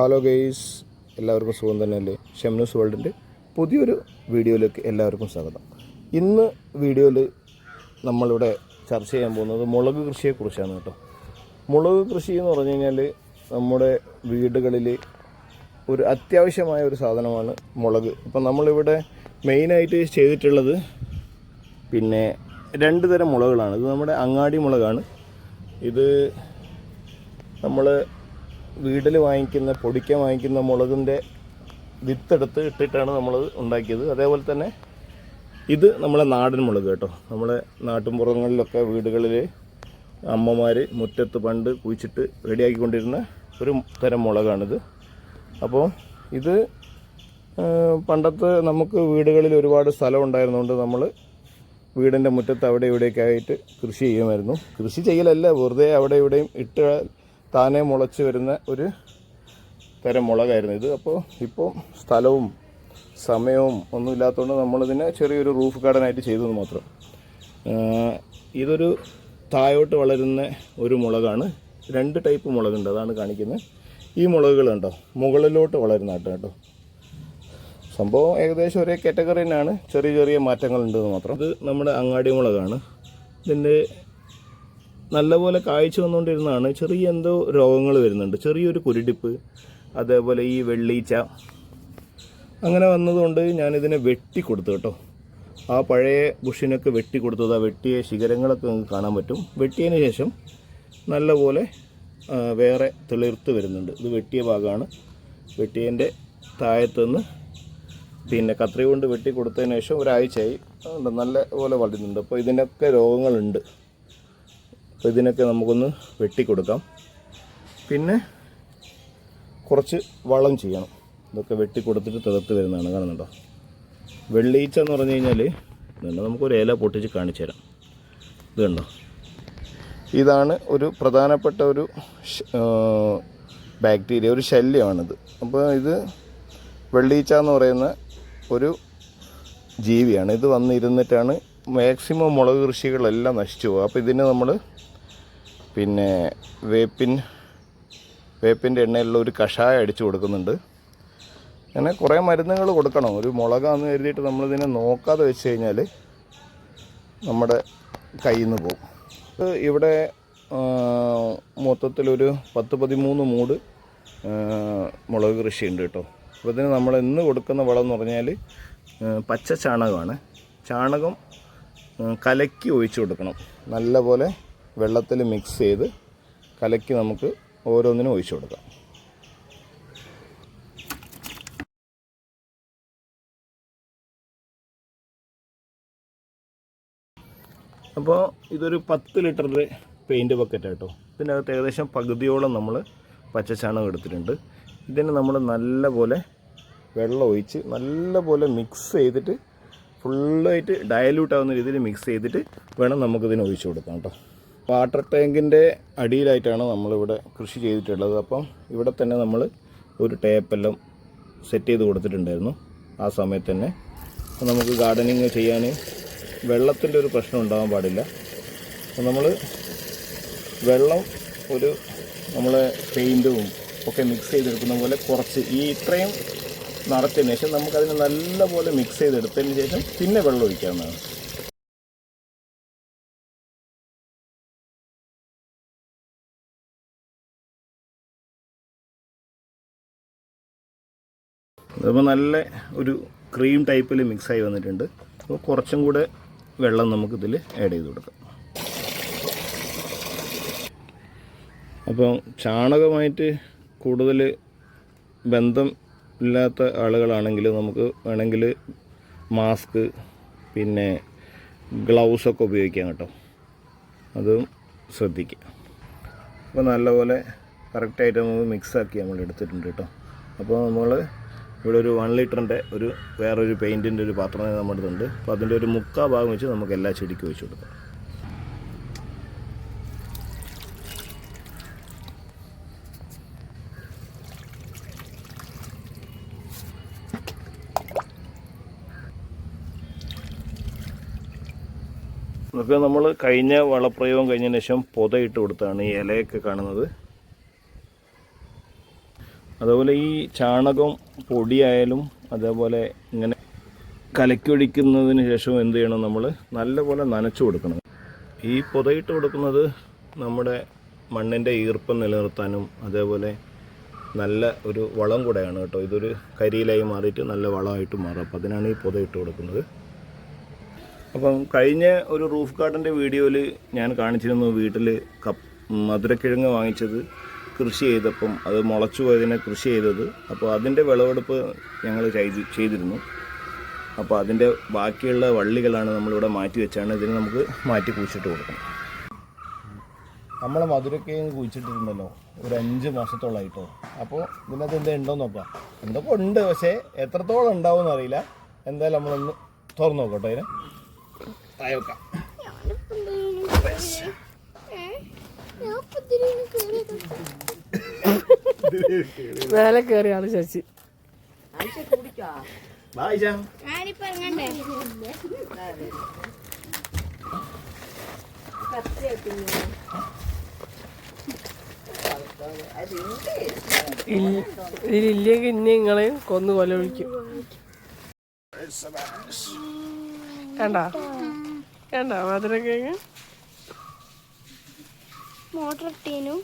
Hello guys എല്ലാവർക്കും സുഖം തന്നെയല്ലേ? ഷെംനൂസ് വേൾഡിന്റെ പുതിയൊരു വീഡിയോയിലേക്ക് എല്ലാവർക്കും സ്വാഗതം. ഇന്ന് വീഡിയോയിൽ നമ്മളിവിടെ ചർച്ച ചെയ്യാൻ പോകുന്നത് മുളക് കൃഷിയെക്കുറിച്ചാണ് കേട്ടോ. മുളക് കൃഷി എന്ന് പറഞ്ഞു കഴിഞ്ഞാൽ നമ്മുടെ വീടുകളിൽ ഒരു അത്യാവശ്യമായ ഒരു സാധനമാണ് മുളക്. ഇപ്പം നമ്മളിവിടെ മെയിനായിട്ട് ചെയ്തിട്ടുള്ളത് പിന്നെ രണ്ട് തരം മുളകുകളാണ്. ഇത് നമ്മുടെ അങ്ങാടി മുളകാണ്. ഇത് നമ്മൾ വീട്ടിൽ വാങ്ങിക്കുന്ന പൊടിക്ക വാങ്ങിക്കുന്ന മുളകിന്റെ വിത്തെടുത്ത് ഇട്ടിട്ടാണ് നമ്മൾ ഉണ്ടാക്കിയത്. അതേപോലെ തന്നെ ഇത് നമ്മളെ നാടൻ മുളക് കേട്ടോ. നമ്മളെ നാട്ടുമ്പുറങ്ങളിലൊക്കെ വീടുകളിൽ അമ്മമാർ മുറ്റത്ത് പണ്ട് കുഴിച്ചിട്ട് റെഡിയാക്കിക്കൊണ്ടിരുന്ന ഒരു തരം മുളകാണിത്. അപ്പോൾ ഇത് പണ്ടത്തെ നമുക്ക് വീടുകളിൽ ഒരുപാട് സ്ഥലം ഉണ്ടായിരുന്നുകൊണ്ട് നമ്മൾ വീടിന്റെ മുറ്റത്ത് അവിടെ ഇവിടെയൊക്കെ ആയിട്ട് കൃഷി ചെയ്യുമായിരുന്നു. കൃഷി ചെയ്യലല്ല വെറുതെ അവിടെ ഇവിടെയും ഇട്ട് താനെ മുളച്ച് വരുന്ന ഒരു തരം മുളകായിരുന്നു ഇത്. അപ്പോൾ ഇപ്പോൾ സ്ഥലവും സമയവും ഒന്നും ഇല്ലാത്തതുകൊണ്ട് നമ്മളിതിനെ ചെറിയൊരു റൂഫ് ഗാർഡനായിട്ട് ചെയ്തത് മാത്രം. ഇതൊരു താഴോട്ട് വളരുന്ന ഒരു മുളകാണ്. രണ്ട് ടൈപ്പ് മുളകുണ്ട് അതാണ് കാണിക്കുന്നത്. ഈ മുളകുകൾ മുകളിലോട്ട് വളരുന്ന കേട്ടോ. സംഭവം ഏകദേശം ഒരേ കാറ്റഗറി തന്നെയാണ്. ചെറിയ ചെറിയ മാറ്റങ്ങളുണ്ടെന്ന് മാത്രം. ഇത് നമ്മുടെ അങ്ങാടി മുളകാണ്. ഇതിന്റെ നല്ലപോലെ കാഴ്ച വന്നുകൊണ്ടിരുന്നതാണ് ചെറിയ എന്തോ രോഗങ്ങൾ വരുന്നുണ്ട്. ചെറിയൊരു കുരുടിപ്പ് അതേപോലെ ഈ വെള്ളീച്ച. അങ്ങനെ വന്നതുകൊണ്ട് ഞാനിതിനെ വെട്ടി കൊടുത്തു കേട്ടോ. ആ പഴയ ബുഷിനൊക്കെ വെട്ടി കൊടുത്തത് ആ വെട്ടിയ ശിഖരങ്ങളൊക്കെ നിങ്ങൾക്ക് കാണാൻ പറ്റും. വെട്ടിയതിന് ശേഷം നല്ലപോലെ വേറെ തെളിർത്ത് വരുന്നുണ്ട്. ഇത് വെട്ടിയ ഭാഗമാണ്. വെട്ടിയതിന്റെ താഴത്തുനിന്ന് പിന്നെ കത്രി കൊണ്ട് വെട്ടി കൊടുത്തതിന് ശേഷം ഒരാഴ്ചയായി. നല്ല പോലെ വളരുന്നുണ്ട്. അപ്പോൾ ഇതിനൊക്കെ രോഗങ്ങളുണ്ട്. അപ്പോൾ ഇതിനൊക്കെ നമുക്കൊന്ന് വെട്ടിക്കൊടുക്കാം. പിന്നെ കുറച്ച് വളം ചെയ്യണം. ഇതൊക്കെ വെട്ടി കൊടുത്തിട്ട് വരുന്നതാണ് കാണുന്നുണ്ടോ? വെള്ളീച്ച എന്ന് പറഞ്ഞു കഴിഞ്ഞാൽ ഇതുണ്ട്. നമുക്കൊരു ഇല പൊട്ടിച്ച് കാണിച്ചു തരാം. ഇത് കണ്ടോ? ഇതാണ് ഒരു പ്രധാനപ്പെട്ട ഒരു ബാക്ടീരിയ ഒരു ശല്യമാണിത്. അപ്പോൾ ഇത് വെള്ളീച്ച എന്ന് പറയുന്ന ഒരു ജീവിയാണ്. ഇത് വന്നിരുന്നിട്ടാണ് മാക്സിമം മുളക് കൃഷികളെല്ലാം നശിച്ചു പോകുക. അപ്പോൾ ഇതിനെ നമ്മൾ പിന്നെ വേപ്പിൻ വേപ്പിന്റെ എണ്ണയിലുള്ള ഒരു കഷായം അടിച്ചു കൊടുക്കുന്നുണ്ട്. അങ്ങനെ കുറേ മരുന്നുകൾ കൊടുക്കണം. ഒരു മുളകാന്ന് കരുതിയിട്ട് നമ്മളിതിനെ നോക്കാതെ വെച്ച് കഴിഞ്ഞാൽ നമ്മുടെ കയ്യിൽ നിന്ന് പോകും ഇവിടെ മൊത്തത്തിലൊരു പത്ത് പതിമൂന്ന് മൂട് മുളക് കൃഷിയുണ്ട് കേട്ടോ. അപ്പോൾ ഇതിന് നമ്മൾ ഇന്ന് കൊടുക്കുന്ന വളം എന്ന് പറഞ്ഞാൽ പച്ച ചാണകമാണ് ചാണകം കലക്കി ഒഴിച്ചു കൊടുക്കണം. നല്ലപോലെ വെള്ളത്തിൽ മിക്സ് ചെയ്ത് കലക്കി നമുക്ക് ഓരോന്നിനും ഒഴിച്ചു കൊടുക്കാം. അപ്പോൾ ഇതൊരു പത്ത് ലിറ്ററിന്റെ പെയിന്റ് ബക്കറ്റ് കേട്ടോ ഇതിനകത്ത് ഏകദേശം പകുതിയോളം നമ്മൾ പച്ചച്ചാണകം എടുത്തിട്ടുണ്ട്. ഇതിന് നമ്മൾ നല്ലപോലെ വെള്ളം ഒഴിച്ച് നല്ലപോലെ മിക്സ് ചെയ്തിട്ട് ഫുള്ളായിട്ട് ഡയലൂട്ട് ആവുന്ന രീതിയിൽ മിക്സ് ചെയ്തിട്ട് വേണം നമുക്കിതിന് ഒഴിച്ചു കൊടുക്കാം കേട്ടോ വാട്ടർ ടാങ്കിന്റെ അടിയിലായിട്ടാണ് നമ്മളിവിടെ കൃഷി ചെയ്തിട്ടുള്ളത്. അപ്പം ഇവിടെ തന്നെ നമ്മൾ ഒരു ടേപ്പെല്ലാം സെറ്റ് ചെയ്ത് കൊടുത്തിട്ടുണ്ടായിരുന്നു. ആ സമയത്ത് തന്നെ. അപ്പം നമുക്ക് ഗാർഡനിങ് ചെയ്യാൻ വെള്ളത്തിന്റെ ഒരു പ്രശ്നം ഉണ്ടാകാൻ പാടില്ല. അപ്പം നമ്മൾ വെള്ളം ഒരു നമ്മളെ പെയിന്റും ഒക്കെ മിക്സ് ചെയ്തെടുക്കുന്ന പോലെ കുറച്ച് ഈ ഇത്രയും നിറച്ചതിന് ശേഷം നമുക്കതിനെ നല്ലപോലെ മിക്സ് ചെയ്തെടുത്തതിന് ശേഷം പിന്നെ വെള്ളം ഒഴിക്കാവുന്നതാണ്. അപ്പോൾ നല്ല ഒരു ക്രീം ടൈപ്പിൽ മിക്സായി വന്നിട്ടുണ്ട്. അപ്പോൾ കുറച്ചും കൂടെ വെള്ളം നമുക്കിതിൽ ആഡ് ചെയ്ത് കൊടുക്കാം. അപ്പം ചാണകമായിട്ട് കൂടുതൽ ബന്ധം ഇല്ലാത്ത ആളുകളാണെങ്കിൽ നമുക്ക് വേണമെങ്കിൽ മാസ്ക് പിന്നെ ഗ്ലൗസൊക്കെ ഉപയോഗിക്കാം കേട്ടോ. അതും ശ്രദ്ധിക്കുക അപ്പോൾ നല്ലപോലെ കറക്റ്റായിട്ട് നമുക്ക് മിക്സാക്കി നമ്മൾ എടുത്തിട്ടുണ്ട് കേട്ടോ. അപ്പോൾ നമ്മൾ ഇവിടെ ഒരു വൺ ലിറ്ററിന്റെ ഒരു വേറൊരു പെയിന്റിന്റെ ഒരു പാത്രം നമ്മുടെ അടുത്തുണ്ട് അപ്പോൾ അതിന്റെ ഒരു മുക്കാ ഭാഗം വെച്ച് നമുക്ക് എല്ലാ ചെടിക്കും വെച്ച് കൊടുക്കാം. നമ്മൾ കഴിഞ്ഞ വളപ്രയോഗം കഴിഞ്ഞതിന് ശേഷം പൊതയിട്ട് കൊടുത്താണ് ഈ ഇലയൊക്കെ കാണുന്നത്. അതുപോലെ ഈ ചാണകം പൊടിയായാലും അതേപോലെ ഇങ്ങനെ കലക്കൊഴിക്കുന്നതിന് ശേഷം എന്ത് ചെയ്യണം നമ്മൾ നല്ലപോലെ നനച്ചു കൊടുക്കണം. ഈ പുതയിട്ട് കൊടുക്കുന്നത് നമ്മുടെ മണ്ണിന്റെ ഈർപ്പം നിലനിർത്താനും അതേപോലെ നല്ല ഒരു വളം കൂടെയാണ് കേട്ടോ. ഇതൊരു കരിയിലായി മാറിയിട്ട് നല്ല വളമായിട്ട് മാറും. അപ്പോൾ അതിനാണ് ഈ പുതയിട്ട് കൊടുക്കുന്നത്. അപ്പം കഴിഞ്ഞ ഒരു റൂഫ് ഗാർഡന്റെ വീഡിയോയിൽ ഞാൻ കാണിച്ചിരുന്നു വീട്ടിൽ കപ്പ് മധുരക്കിഴങ്ങ് വാങ്ങിച്ചത്. കൃഷി ചെയ്തപ്പം അത് മുളച്ചു പോയതിനെ കൃഷി ചെയ്തത്. അപ്പോൾ അതിന്റെ വിളവെടുപ്പ് ഞങ്ങൾ ചെയ്തിരുന്നു. അപ്പോൾ അതിന്റെ ബാക്കിയുള്ള വള്ളികളാണ് നമ്മളിവിടെ മാറ്റി വെച്ചാണ് ഇതിന് നമുക്ക് മാറ്റി കുഴിച്ചിട്ട് കൊടുക്കണം. നമ്മൾ മധുരക്കിഴങ്ങ് കുഴിച്ചിട്ടിരുന്നല്ലോ ഒരു അഞ്ച് മാസത്തോളമായിട്ടോ അപ്പോൾ ഇതിനകത്ത് എന്താ ഉണ്ടോയെന്ന് നോക്കാം. എന്തൊക്കെ ഉണ്ട് പക്ഷേ എത്രത്തോളം ഉണ്ടാവും എന്നറിയില്ല. എന്തായാലും നമ്മളൊന്ന് തുറന്നു നോക്കട്ടെ അതിനെ. തായ വെക്കാം. മേലെ കയറിയാണ് ശശി. ഇതില്ലെങ്കിൽ ഇനി നിങ്ങളെ കൊന്നു കൊല വിളിക്കും കണ്ട? കണ്ട മധുരക്കിഴങ്ങ് മോട്ടർ ഇട്ടീനു.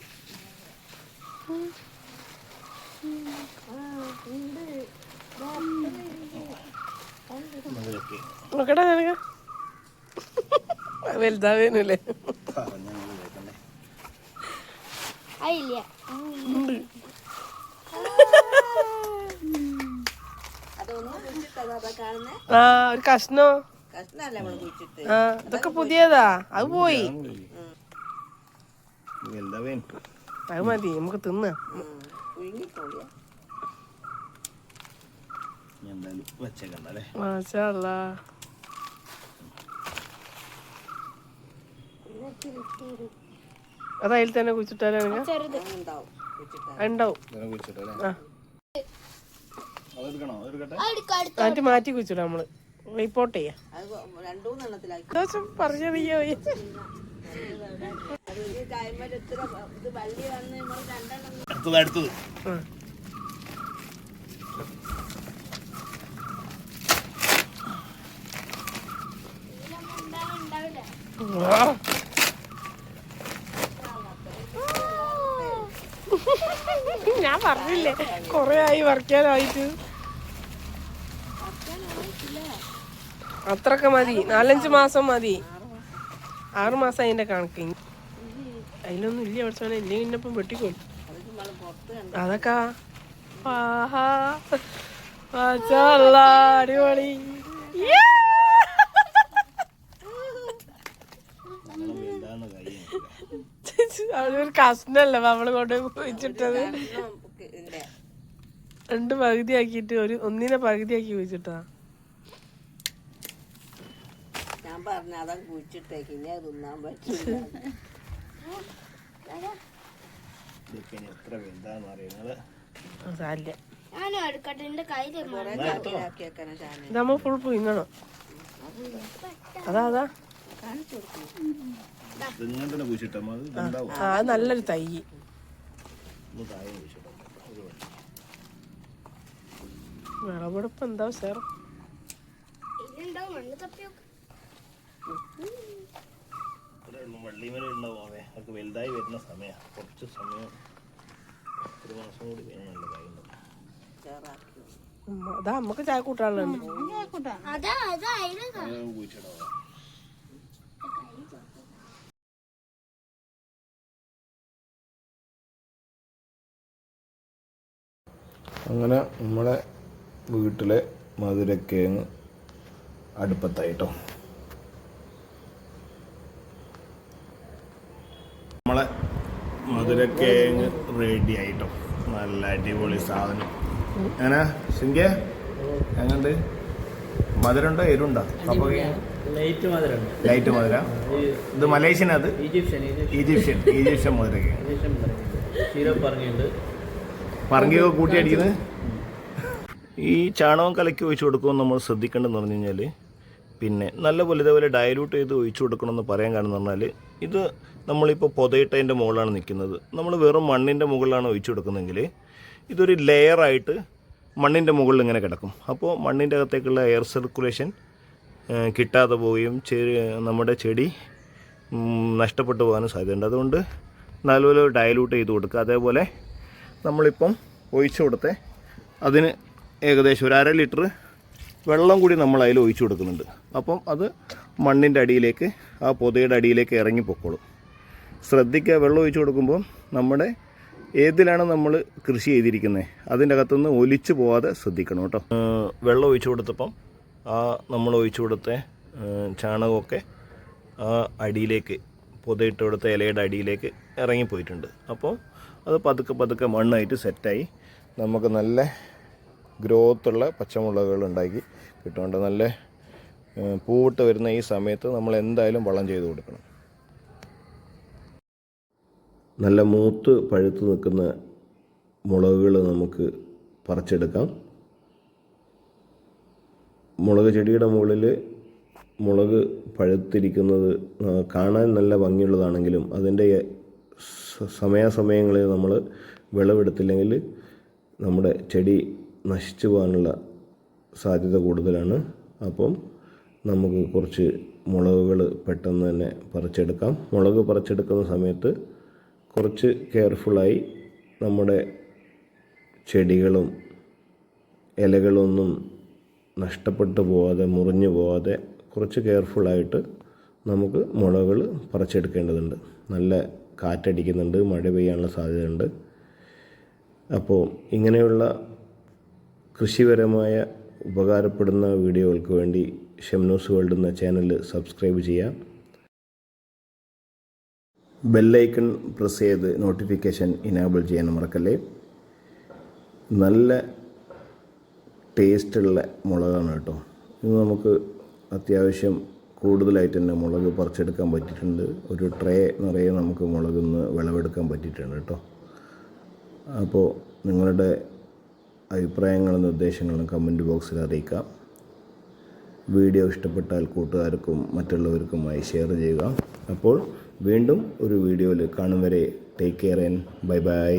നോക്കട്ടെ നിനക്ക്. വലുതാവേനല്ലേ ആ ഒരു കഷ്ണോ? ആ ഇതൊക്കെ പുതിയതാ. അത് പോയി. അത് മതി നമുക്ക് തിന്ന. എന്തായാലും വെച്ചേക്കണ്ടല്ലേ? മാഷല്ല. അത് അതിൽ തന്നെ ഉണ്ടാവും അടുക്ക മാറ്റി കുഴിച്ചിടാം നമ്മൾ. റിപ്പോർട്ട് ചെയ്യാം. പറഞ്ഞറിയോ അടുത്തത് ഞാൻ പറഞ്ഞില്ലേ കൊറേ ആയി വറക്കാനായിട്ട് അത്രക്ക മതി നാലഞ്ച് മാസം മതി. ആറുമാസം അതിന്റെ കണക്ക്. ഇനി അതിലൊന്നും ഇല്ല പഠിച്ചോനെ ഇല്ലെങ്കിൽ ഇന്നപ്പം വെട്ടിക്കോളും. അതൊക്കെ ആഹാ. അടിപൊളി. അതൊരു കഷ്ണല്ലേ നമ്മൾ കൊണ്ട് വെച്ചിട്ടത്? രണ്ട് പകുതിയാക്കിയിട്ട് ഒരു ഒന്നിനെ പകുതിയാക്കി വെച്ചിട്ടാ ഞാൻ പറഞ്ഞ അതാ കുഴിച്ചിട്ടേക്ക്. ഇനി അത് തിന്നാൻ പറ്റില്ല. ഇതൊക്കെ എത്ര വലുതാന്ന് അറിയാം നിങ്ങൾ സാരില്ല. ഞാനും എടുക്കട്ടെ എന്റെ കയ്യിൽ ചാക്കിലാക്കി വെക്കണ ചാന ഇത് നമ്മൾ ഫുൾ അതാ അതാ. ആ നല്ലൊരു തൈ. വിളവെടുപ്പ് എന്താ സാർ? മണ്ണ് തപ്പിയൊക്കെ. ഉള്ളു വള്ളിമല ഉണ്ടാവും. അവേ അതൊക്കെ വലുതായി വരുന്ന സമയമാണ് കുറച്ച് സമയം ഒരു മാസം കൂടി വേണം നല്ല കാര്യം ഉണ്ടാവും. ചേറാക്കി അതാ നമുക്ക് ചായ കൂട്ടാളുണ്ട് കുഴിച്ചിടാം. അങ്ങനെ നമ്മളെ വീട്ടിലെ മധുരക്കിഴങ്ങ് അടുപ്പത്തായിട്ടോ നമ്മളെ മധുരക്കേങ്ങ് റെഡി ആയിട്ടോ. നല്ല അടിപൊളി സാധനം. അങ്ങനെ സിംഗ? എങ്ങണ്ട് മധുരമുണ്ടോ? എരുണ്ടോ അപ്പോൾ ലൈറ്റ് മധുരം ലൈറ്റ് മധുര? ഇത് മലേഷ്യൻ അത്? Egyptian Egyptian. ഈജിപ്ഷ്യൻ പറഞ്ഞിട്ടുണ്ട്. പറങ്കിയൊക്കെ കൂട്ടി അടിക്കുന്നത് ഈ ചാണകം കലക്കി ഒഴിച്ചു കൊടുക്കുമെന്ന് നമ്മൾ ശ്രദ്ധിക്കേണ്ടതെന്ന് പറഞ്ഞു കഴിഞ്ഞാൽ പിന്നെ നല്ലപോലെ ഇതേപോലെ ഡയലൂട്ട് ചെയ്ത് ഒഴിച്ചു കൊടുക്കണമെന്ന് പറയാൻ കാരണം എന്ന് പറഞ്ഞാൽ ഇത് നമ്മളിപ്പോൾ പുതയിട്ടതിന്റെ മുകളിലാണ് നിൽക്കുന്നത്. നമ്മൾ വെറും മണ്ണിന്റെ മുകളിലാണ് ഒഴിച്ചു കൊടുക്കുന്നതെങ്കിൽ ഇതൊരു ലെയറായിട്ട് മണ്ണിന്റെ മുകളിൽ ഇങ്ങനെ കിടക്കും. അപ്പോൾ മണ്ണിന്റെ അകത്തേക്കുള്ള എയർ സർക്കുലേഷൻ കിട്ടാതെ പോവുകയും നമ്മുടെ ചെടി നഷ്ടപ്പെട്ടു പോകാനും സാധ്യതയുണ്ട്. അതുകൊണ്ട് നല്ലപോലെ ഡയലൂട്ട് ചെയ്ത് കൊടുക്കുക. അതേപോലെ നമ്മളിപ്പം ഒഴിച്ചു കൊടുത്തേ അതിന് ഏകദേശം ഒരു അര ലിറ്റർ വെള്ളം കൂടി നമ്മൾ അതിൽ ഒഴിച്ചു കൊടുക്കുന്നുണ്ട്. അപ്പം അത് മണ്ണിന്റെ അടിയിലേക്ക് ആ പൊതയുടെ അടിയിലേക്ക് ഇറങ്ങി പൊക്കോളും. ശ്രദ്ധിക്കുക വെള്ളം ഒഴിച്ചു കൊടുക്കുമ്പോൾ നമ്മുടെ ഏതിലാണ് നമ്മൾ കൃഷി ചെയ്തിരിക്കുന്നത്? അതിന്റെ അകത്തുനിന്ന് ഒലിച്ചു പോവാതെ ശ്രദ്ധിക്കണം കേട്ടോ. വെള്ളം ഒഴിച്ചു കൊടുത്തപ്പം ആ നമ്മൾ ഒഴിച്ചു കൊടുത്ത ചാണകമൊക്കെ ആ അടിയിലേക്ക് പൊതയിട്ട് കൊടുത്ത ഇലയുടെ അടിയിലേക്ക് ഇറങ്ങിപ്പോയിട്ടുണ്ട്. അപ്പോൾ അത് പതുക്കെ പതുക്കെ മണ്ണായിട്ട് സെറ്റായി. നമുക്ക് നല്ല ഗ്രോത്തുള്ള പച്ചമുളകുകൾ ഉണ്ടാക്കി കിട്ടുന്നുണ്ട്. നല്ല പൂവിട്ട് വരുന്ന ഈ സമയത്ത് നമ്മൾ എന്തായാലും വളം ചെയ്ത് കൊടുക്കണം. നല്ല മൂത്ത് പഴുത്ത് നിൽക്കുന്ന മുളകുകൾ നമുക്ക് പറിച്ചെടുക്കാം. മുളക് ചെടിയുടെ മുകളിൽ മുളക് പഴുത്തിരിക്കുന്നത് കാണാൻ നല്ല ഭംഗിയുള്ളതാണെങ്കിലും അതിന്റെ സമയാസമയങ്ങളിൽ നമ്മൾ വിളവെടുത്തില്ലെങ്കിൽ നമ്മുടെ ചെടി നശിച്ചു പോകാനുള്ള സാധ്യത കൂടുതലാണ്. അപ്പം നമുക്ക് കുറച്ച് മുളകുകൾ പെട്ടെന്ന് തന്നെ പറിച്ചെടുക്കാം. മുളക് പറിച്ചെടുക്കുന്ന സമയത്ത് കുറച്ച് കെയർഫുള്ളായി നമ്മുടെ ചെടികളും ഇലകളൊന്നും നഷ്ടപ്പെട്ടു പോവാതെ മുറിഞ്ഞു പോവാതെ കുറച്ച് കെയർഫുള്ളായിട്ട് നമുക്ക് മുളകൾ പറിച്ചെടുക്കേണ്ടതുണ്ട്. നല്ല കാറ്റടിക്കുന്നുണ്ട് മഴ പെയ്യാനുള്ള സാധ്യതയുണ്ട്. അപ്പോൾ ഇങ്ങനെയുള്ള കൃഷിപരമായ ഉപകാരപ്പെടുന്ന വീഡിയോകൾക്ക് വേണ്ടി ഷെംനൂസ് വേൾഡ് എന്ന ചാനൽ സബ്സ്ക്രൈബ് ചെയ്യാം. ബെല്ലൈക്കൺ പ്രസ് ചെയ്ത് നോട്ടിഫിക്കേഷൻ ഇനാബിൾ ചെയ്യാൻ മറക്കല്ലേ? നല്ല ടേസ്റ്റുള്ള മുളകാണ് കേട്ടോ. ഇത് നമുക്ക് അത്യാവശ്യം കൂടുതലായിട്ട് തന്നെ മുളക് പറിച്ചെടുക്കാൻ പറ്റിയിട്ടുണ്ട്. ഒരു ട്രേ നിറയെ നമുക്ക് മുളകിൽ നിന്ന് വിളവെടുക്കാൻ പറ്റിയിട്ടുണ്ട് കേട്ടോ. അപ്പോൾ നിങ്ങളുടെ അഭിപ്രായങ്ങളും നിർദ്ദേശങ്ങളും കമന്റ് ബോക്സിൽ അറിയിക്കാം. വീഡിയോ ഇഷ്ടപ്പെട്ടാൽ കൂട്ടുകാർക്കും മറ്റുള്ളവർക്കുമായി ഷെയർ ചെയ്യുക. അപ്പോൾ വീണ്ടും ഒരു വീഡിയോയിൽ കാണും വരെ take care and bye bye